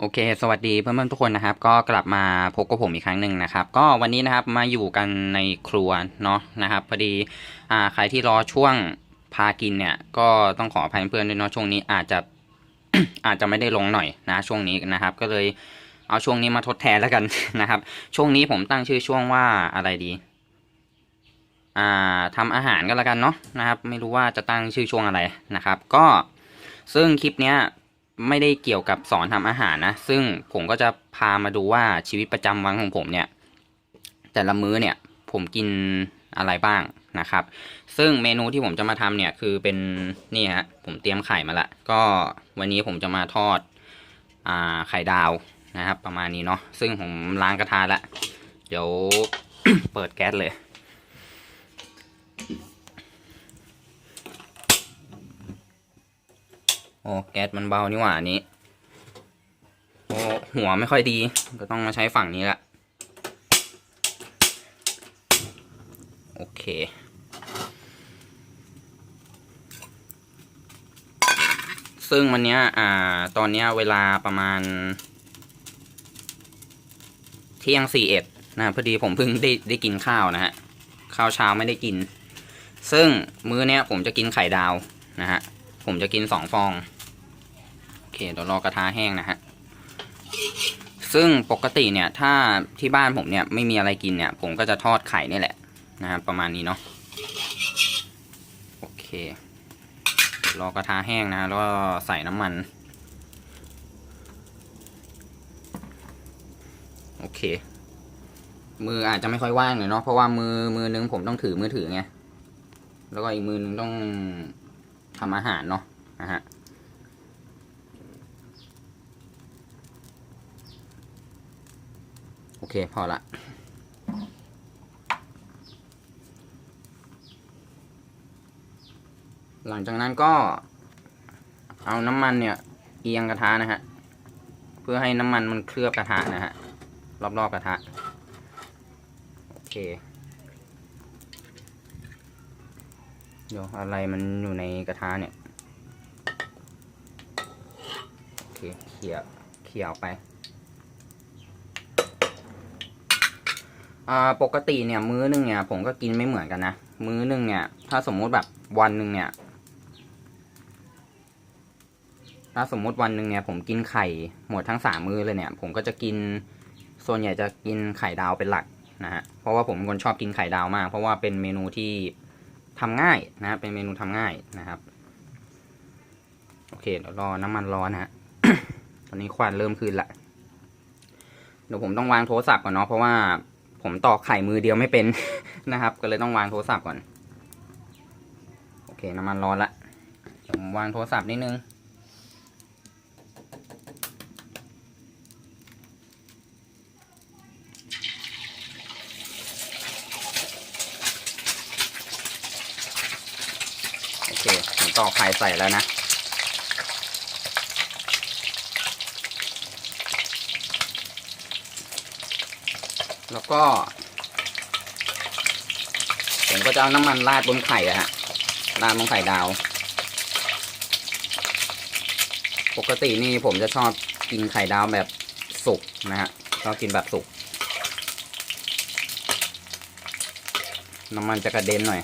โอเค สวัสดีเพื่อนๆทุกคนนะครับ ก็กลับมาพบกับผมอีกครั้งหนึ่งนะครับ ก็วันนี้นะครับมาอยู่กันในครัวเนาะนะครับ พอดีอ่าใครที่รอช่วงพากินเนี่ย ก็ต้องขออภัยเพื่อนด้วยเนาะช่วงนี้อาจจะ อาจจะไม่ได้ลงหน่อยนะ ช่วงนี้นะครับ ก็เลยเอาช่วงนี้มาทดแทนแล้วกันนะครับ ช่วงนี้ผมตั้งชื่อช่วงว่าอะไรดี อ่าทำอาหารก็แล้วกันเนาะนะครับ ไม่รู้ว่าจะตั้งชื่อช่วงอะไรนะครับ ก็ซึ่งคลิปเนี้ย ไม่ได้เกี่ยวกับสอนทำอาหารนะ ซึ่งผมก็จะพามาดูว่าชีวิตประจำวันของผมเนี่ย แต่ละมื้อเนี่ยผมกินอะไรบ้างนะครับ ซึ่งเมนูที่ผมจะมาทำเนี่ยคือเป็นนี่ฮะผมเตรียมไข่มาละ ก็วันนี้ผมจะมาทอดอ่าไข่ดาวนะครับ ประมาณนี้เนาะซึ่งผมล้างกระทะละ เดี๋ยวเปิดแก๊สเลย อ้แก๊สมันเบานี่หว่าอันนี้โอ้หัวไม่ค่อยดี ก็ต้องมาใช้ฝั่งนี้ละโอเคซึ่งวันเนี้ยอ่า ตอนเนี้ยเวลาประมาณ เที่ยงสี่เอ็ดนะพอดีผมเพิ่งได้ได้กินข้าวนะฮะ ข้าวเช้าไม่ได้กิน ซึ่งมื้อเนี้ยผมจะกินไข่ดาวนะฮะ ผมจะกินสองฟอง เคเดี๋ยวรอกระทะแห้งนะฮะซึ่งปกติเนี่ยถ้าที่บ้านผมเนี่ยไม่มีอะไรกินเนี่ย ผมก็จะทอดไข่นี่แหละนะครับประมาณนี้เนาะโอเครอกระทะแห้งนะแล้วก็ใส่น้ำมัน โอเค มืออาจจะไม่ค่อยว่างเลยเนาะเพราะว่ามือมือนึงผมต้องถือมือถือไงแล้วก็อีกมือนึงต้องทำอาหารเนาะนะฮะ โอเค พอละ หลังจากนั้นก็ เอาน้ำมันเนี่ย เอียงกระทะนะฮะ เพื่อให้น้ำมันมันเคลือบกระทะนะฮะ รอบๆกระทะ โอเค เดี๋ยวอะไรมันอยู่ในกระทะเนี่ย โอเค เขี่ยเขี่ยออกไป อ่าปกติเนี่ยมื้อหนึงเนี่ย ผมก็กินไม่เหมือนกันนะ มื้อหนึงเนี่ย ถ้าสมมุติแบบวันหนึ่งเนี่ย ถ้าสมมุติวันหนึ่งเนี่ย ผมกินไข่หมดทั้งสามมื้อเลยเนี่ย ผมก็จะกินส่วนใหญ่จะกินไข่ดาวเป็นหลักนะฮะเพราะว่าผมเป็นคนชอบกินไข่ดาวมาก เพราะว่าเป็นเมนูที่ทำง่ายนะเป็นเมนูทำง่ายนะครับโอเคเดี๋ยวรอน้ำมันร้อนนะฮะตอนนี้ควันเริ่มขึ้นละเดี๋ยวผมต้องวางโทรศัพท์ก่อนเนาะเพราะว่า ผมตอกไข่มือเดียวไม่เป็นนะครับ ก็เลยต้องวางโทรศัพท์ก่อน โอเคน้ำมันร้อนละผมวางโทรศัพท์นิดนึงโอเคผมตอกไข่ใส่แล้วนะ แล้วก็ ผมก็จะเอาน้ำมันราดบนไข่อะฮะราดบนไข่ดาว ปกตินี่ผมจะชอบกินไข่ดาวแบบสุกนะฮะชอบกินแบบสุก น้ำมันจะกระเด็นหน่อย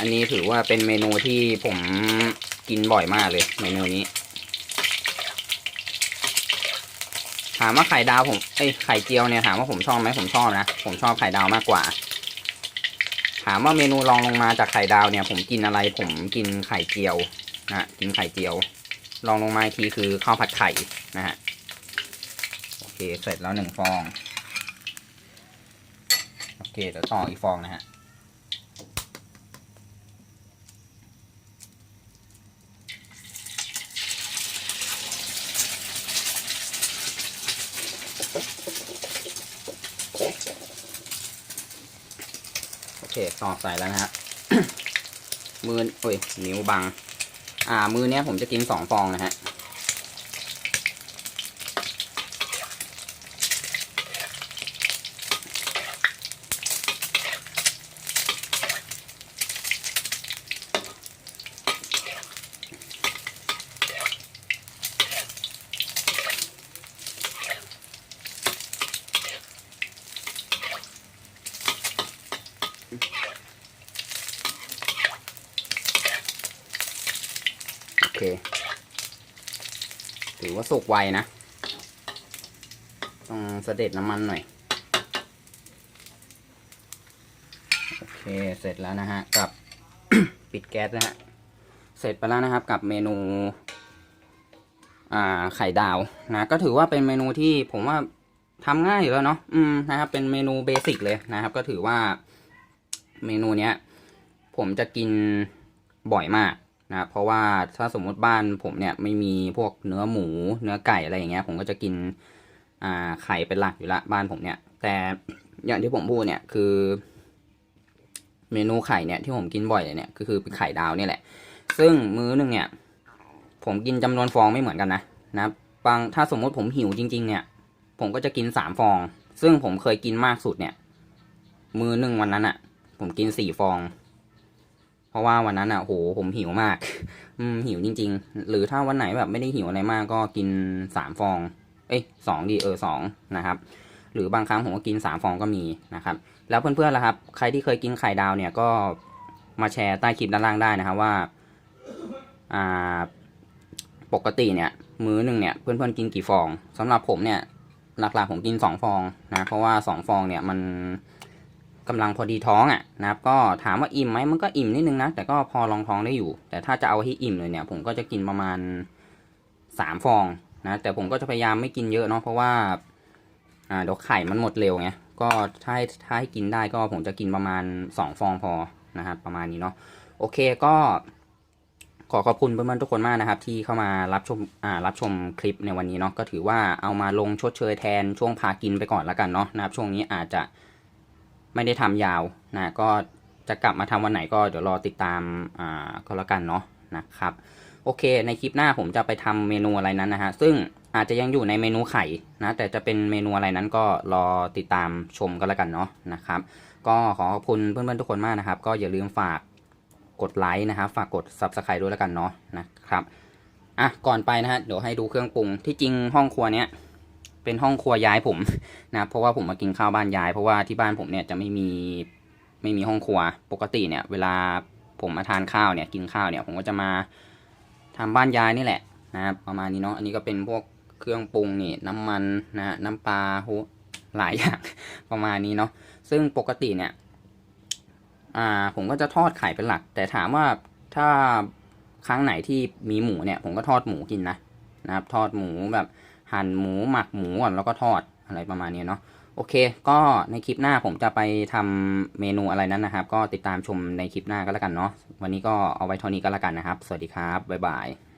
อันนี้ถือว่าเป็นเมนูที่ผมกินบ่อยมากเลย เมนูนี้ ถามว่าไข่ดาวผมเอ้ยไข่เจียวเนี่ยถามว่าผมชอบไหมผมชอบนะผมชอบไข่ดาวมากกว่า ถามว่าเมนูรองลงมาจากไข่ดาวเนี่ย ผมกินอะไร ผมกินไข่เจียวนะกินไข่เจียวรองลงมาทีคือข้าวผัดไข่นะฮะโอเคเสร็จแล้วหนึ่งฟองโอเคเดี๋ยวต่ออีกฟองนะฮะ เคตอกใส่แล้วนะฮะมือโอ้ยนิ้วบัง อ่า มือเนี้ยผมจะกินสองฟองนะฮะ โอเค ถือว่าสุกไวนะ ต้องเสด็จน้ำมันหน่อย โอเค เสร็จแล้วนะฮะ กับ ปิดแก๊สนะฮะ เสร็จไปแล้วนะครับกับเมนูไข่ดาวนะก็ถือว่าเป็นเมนูที่ผมว่าทำง่ายอยู่แล้วเนาะอืมนะครับ เป็นเมนูเบสิกเลยนะครับ ก็ถือว่า เมนูเนี้ยผมจะกินบ่อยมากนะเพราะว่าถ้าสมมติบ้านผมเนี่ยไม่มีพวกเนื้อหมูเนื้อไก่อะไรอย่างเงี้ย ผมก็จะกินอ่าไข่เป็นหลักอยู่ละบ้านผมเนี่ย แต่อย่างที่ผมพูดเนี่ยคือ เมนูไข่เนี่ยที่ผมกินบ่อยเลยเนี่ยก็คือเป็นไข่ดาวเนี่ยแหละ ซึ่งมื้อหนึงเนี่ย ผมกินจำนวนฟองไม่เหมือนกันนะนะครับางถ้าสมมติผมหิวจริง ๆ เนี่ย ผมก็จะกินสามฟอง ซึ่งผมเคยกินมากสุดเนี่ย มือหนึ่งวันนั้นอะ่ะ ผมกินสี่ฟอง เพราะว่าวันนั้นอะ่ะโหผมหิวมาก อืมหิวจริง ๆ หรือถ้าวันไหนแบบไม่ได้หิวอะไรมากก็กินสามฟอง เอ้ยสองดีเออสองนะครับ หรือบางครั้งผมก็กินสามฟองก็มีนะครับ แล้วเพื่อนๆล่ะครับ ใครที่เคยกินไข่ดาวเนี่ยก็มาแชร์ใต้คลิปด้านล่างได้นะครับว่าอ่าปกติเนี่ย มื้อหนึ่งเนี่ยเพื่อนๆกินกี่ฟองสำหรับผมเนี่ยหลักๆผมกินสองฟองนะเพราะว่าสองฟองเนี่ยมัน กำลังพอดีท้องอะ่ะนะครับก็ถามว่าอิ่มไหมมันก็อิ่มนิดนึงนะ แต่ก็พอรองท้องได้อยู่ แต่ถ้าจะเอาให้อิ่มเลยเนี่ย ผมก็จะกินประมาณสามฟองนะแต่ผมก็จะพยายามไม่กินเยอะเนาะเพราะว่าอ่าเดี๋ยวไข่มันหมดเร็วไงก็ถ้าถ้าให้กินได้ก็ผมจะกินประมาณสองฟองพอนะครับประมาณนี้เนาะโอเคก็ขอขอบคุณเพื่อนๆทุกคนมากนะครับ ที่เข้ามารับชมอ่ารับชมคลิปในวันนี้เนาะก็ถือว่าเอามาลงชดเชยแทนช่วงพากินไปก่อนแล้วกันเนาะนะครับ ช่วงนี้อาจจะ ไม่ได้ทำยาวนะก็จะกลับมาทำวันไหนก็เดี๋ยวรอติดตามอ่าก็แล้วกันเนาะนะครับโอเค ในคลิปหน้าผมจะไปทำเมนูอะไรนั้นนะฮะซึ่งอาจจะยังอยู่ในเมนูไข่นะแต่จะเป็นเมนูอะไรนั้นก็รอติดตามชมก็แล้วกันเนาะนะครับก็ขอขอบคุณเพื่อนๆทุกคนมากนะครับ ก็อย่าลืมฝากกดไลค์นะครับฝากกด subscribe ด้วยแล้วกันเนาะนะครับอะก่อนไปนะฮะเดี๋ยวให้ดูเครื่องปรุงที่จริงห้องครัวเนี้ย เป็นห้องครัวย้ายผมนะเพราะว่าผมมากินข้าวบ้านยาย เพราะว่าที่บ้านผมเนี่ยจะไม่มีไม่มีห้องครัวปกติเนี่ย เวลาผมมาทานข้าวเนี่ย กินข้าวเนี่ยผมก็จะมาทำบ้านยายนี่แหละนะครับประมาณนี้เนาะอันนี้ก็เป็นพวกเครื่องปรุงนี่น้ำมันนะน้ำปลาโหหลายอย่างประมาณนี้เนาะซึ่งปกติเนี่ย อ่า ผมก็จะทอดไข่เป็นหลัก แต่ถามว่าถ้าครั้งไหนที่มีหมูเนี่ย ผมก็ทอดหมูกินนะนะครับ ทอดหมูแบบ หั่นหมูหมักหมูก่อนแล้วก็ทอดอะไรประมาณนี้เนาะโอเค ก็ในคลิปหน้าผมจะไปทำเมนูอะไรนั้นนะครับ ก็ติดตามชมในคลิปหน้าก็แล้วกันเนาะวันนี้ก็เอาไว้เท่านี้ก็แล้วกันนะครับ สวัสดีครับบ๊ายบาย